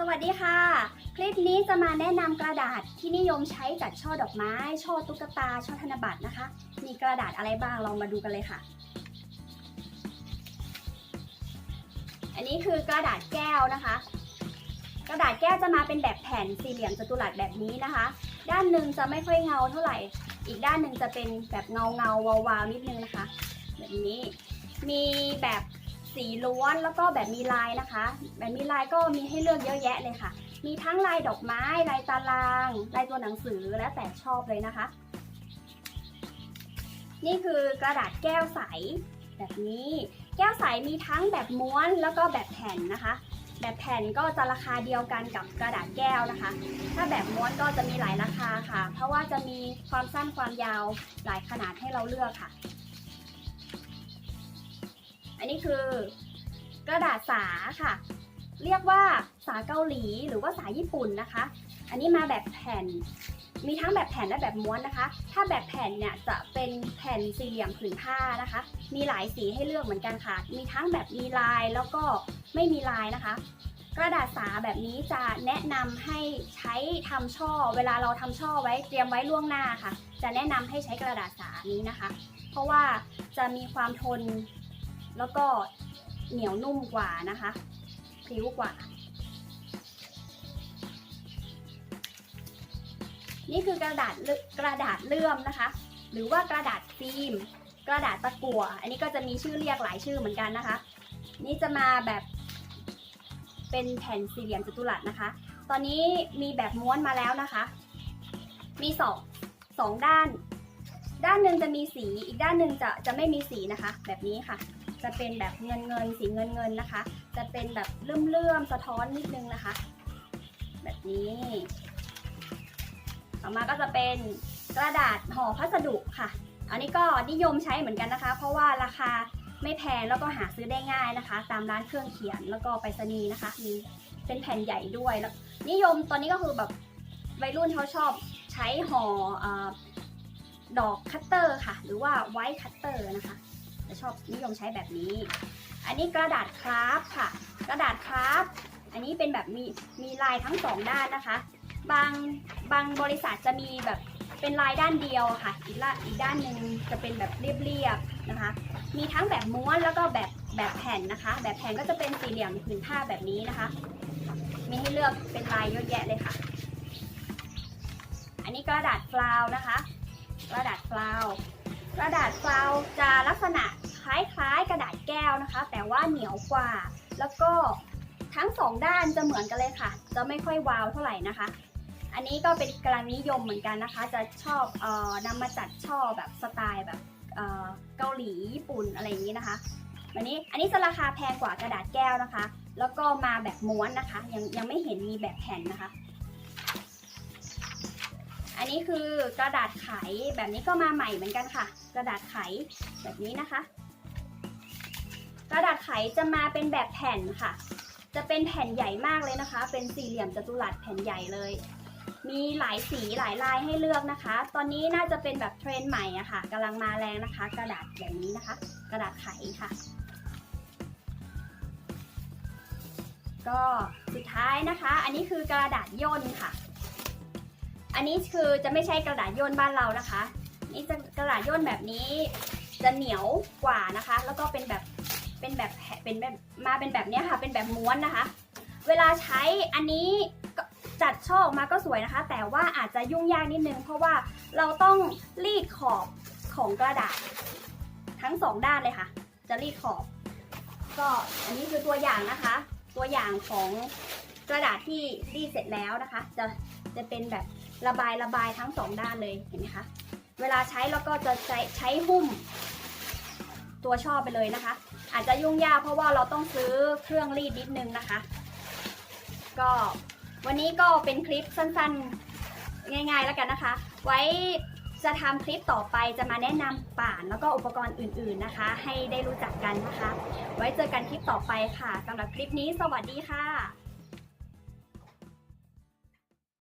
สวัสดีค่ะ คลิปนี้จะมาแนะนำกระดาษที่นิยมใช้จัดช่อดอกไม้ ช่อตุ๊กตา ช่อธนบัตรนะคะ มีกระดาษอะไรบ้างเรามาดูกันเลยค่ะ อันนี้คือกระดาษแก้วนะคะ กระดาษแก้วจะมาเป็นแบบแผ่นสี่เหลี่ยมจัตุรัสแบบนี้นะคะ ด้านหนึ่งจะไม่ค่อยเงาเท่าไหร่ อีกด้านหนึ่งจะเป็นแบบเงาเงาวาวาวๆนิดนึงนะคะ แบบนี้มีแบบ สีล้วนแล้วก็แบบมีลายนะคะ แบบมีลายก็มีให้เลือกเยอะแยะเลยค่ะ มีทั้งลายดอกไม้ ลายตาราง ลายตัวหนังสือแล้วแต่ชอบเลยนะคะ นี่คือกระดาษแก้วใสแบบนี้ แก้วใสมีทั้งแบบม้วนแล้วก็แบบแผ่นนะคะ แบบแผ่นก็จะราคาเดียวกันกับกระดาษแก้วนะคะ ถ้าแบบม้วนก็จะมีหลายราคาค่ะ เพราะว่าจะมีความสั้นความยาวหลายขนาดให้เราเลือกค่ะ อันนี้คือกระดาษสาค่ะ เรียกว่าสาเกาหลีหรือว่าสาญี่ปุ่นนะคะ อันนี้มาแบบแผ่น มีทั้งแบบแผ่นและแบบม้วนนะคะ ถ้าแบบแผ่นเนี่ยจะเป็นแผ่นสี่เหลี่ยมผืนผ้านะคะ มีหลายสีให้เลือกเหมือนกันค่ะ มีทั้งแบบมีลายแล้วก็ไม่มีลายนะคะ กระดาษสาแบบนี้จะแนะนำให้ใช้ทำช่อ เวลาเราทำช่อไว้เตรียมไว้ล่วงหน้าค่ะ จะแนะนำให้ใช้กระดาษสานี้นะคะ เพราะว่าจะมีความทน แล้วก็เหนียวนุ่มกว่านะคะพริ้วกว่า นี่คือกระดาษกระดาษเลื่อมนะคะ หรือว่ากระดาษฟิล์มกระดาษตะกั่ว อันนี้ก็จะมีชื่อเรียกหลายชื่อเหมือนกันนะคะ นี่จะมาแบบเป็นแผ่นสี่เหลี่ยมจัตุรัสนะคะ ตอนนี้มีแบบม้วนมาแล้วนะคะ มีสองสองด้าน ด้านหนึ่งจะมีสี อีกด้านหนึ่งจะจะไม่มีสีนะคะ แบบนี้ค่ะ จะเป็นแบบเงินเงินสีเงินเงินนะคะ จะเป็นแบบเลื่อมเลื่อมๆสะท้อนนิดนึงนะคะ แบบนี้ ต่อมาก็จะเป็นกระดาษห่อพัสดุค่ะ อันนี้ก็นิยมใช้เหมือนกันนะคะ เพราะว่าราคาไม่แพงแล้วก็หาซื้อได้ง่ายนะคะ ตามร้านเครื่องเขียนแล้วก็ไปรษณีย์นะคะ มีเป็นแผ่นใหญ่ด้วยแล้ว นิยมตอนนี้ก็คือแบบวัยรุ่นเขาชอบใช้ห่อเอ่อดอกคัตเตอร์ค่ะ หรือว่าไวท์คัตเตอร์นะคะ จะชอบนิยมใช้แบบนี้ อันนี้กระดาษคราฟค่ะ กระดาษคราฟอันนี้เป็นแบบมีมีลายทั้งสองด้านนะคะ บางบางบริษัทจะมีแบบเป็นลายด้านเดียวค่ะ อีกละอีกด้านหนึ่งจะเป็นแบบเรียบๆนะคะ มีทั้งแบบม้วนแล้วก็แบบแบบแผ่นนะคะ แบบแผ่นก็จะเป็นสี่เหลี่ยมผืนผ้าแบบนี้นะคะ มีให้เลือกเป็นลายเยอะแยะเลยค่ะ อันนี้กระดาษฟลาวนะคะ กระดาษฟลาวกระดาษฟลาวจะลักษณะ ล้ายๆ กระดาษแก้วนะคะ แต่ว่าเหนียวกว่า แล้วก็ทั้งสองด้านจะเหมือนกันเลยค่ะ จะไม่ค่อยวาวเท่าไหร่นะคะ อันนี้ก็เป็นกำลังนิยมเหมือนกันนะคะ จะชอบเอ่อนำมาจัดช่อแบบสไตล์แบบเอ่อเกาหลีญี่ปุ่นอะไรอย่างนี้นะคะวันนี้อันนี้จะราคาแพงกว่ากระดาษแก้วนะคะ แล้วก็มาแบบม้วนนะคะ ยังยังไม่เห็นมีแบบแผ่นนะคะ อันนี้คือกระดาษไขแบบนี้ก็มาใหม่เหมือนกันค่ะ กระดาษไขแบบนี้นะคะ กระดาษไขจะมาเป็นแบบแผ่นค่ะ จะเป็นแผ่นใหญ่มากเลยนะคะ เป็นสี่เหลี่ยมจัตุรัสแผ่นใหญ่เลย มีหลายสีหลายลายให้เลือกนะคะ ตอนนี้น่าจะเป็นแบบเทรนด์ใหม่อะค่ะกำลังมาแรงนะคะ กระดาษแบบนี้นะคะ กระดาษไขค่ะ ก็สุดท้ายนะคะ อันนี้คือกระดาษย่นค่ะ อันนี้คือจะไม่ใช่กระดาษย่นบ้านเรานะคะ นี่จะกระดาษย่นแบบนี้จะเหนียวกว่านะคะ แล้วก็เป็นแบบ เป็นแบบเป็นแบบมาเป็นแบบนี้ค่ะ เป็นแบบม้วนนะคะ เวลาใช้อันนี้จัดช่อออกมาก็สวยนะคะ แต่ว่าอาจจะยุ่งยากนิดนึง เพราะว่าเราต้องรีดขอบของกระดาษ ทั้งสองด้านเลยค่ะ จะรีดขอบ ก็อันนี้คือตัวอย่างนะคะ ตัวอย่างของกระดาษที่รีดเสร็จแล้วนะคะ จะจะเป็นแบบระบายระบายทั้งสองด้านเลยเห็นไหมคะเวลาใช้แล้วก็จะใช้ใช้หุ้ม ตัวช่อไปเลยนะคะ อาจจะยุ่งยากเพราะว่าเราต้องซื้อเครื่องรีดนิดนึงนะคะ ก็วันนี้ก็เป็นคลิปสั้นๆ ง่าย ๆ แล้วกันนะคะ ไว้จะทำคลิปต่อไปจะมาแนะนำป่านแล้วก็อุปกรณ์อื่นๆนะคะ ให้ได้รู้จักกันนะคะ ไว้เจอกันคลิปต่อไปค่ะสำหรับคลิปนี้สวัสดีค่ะ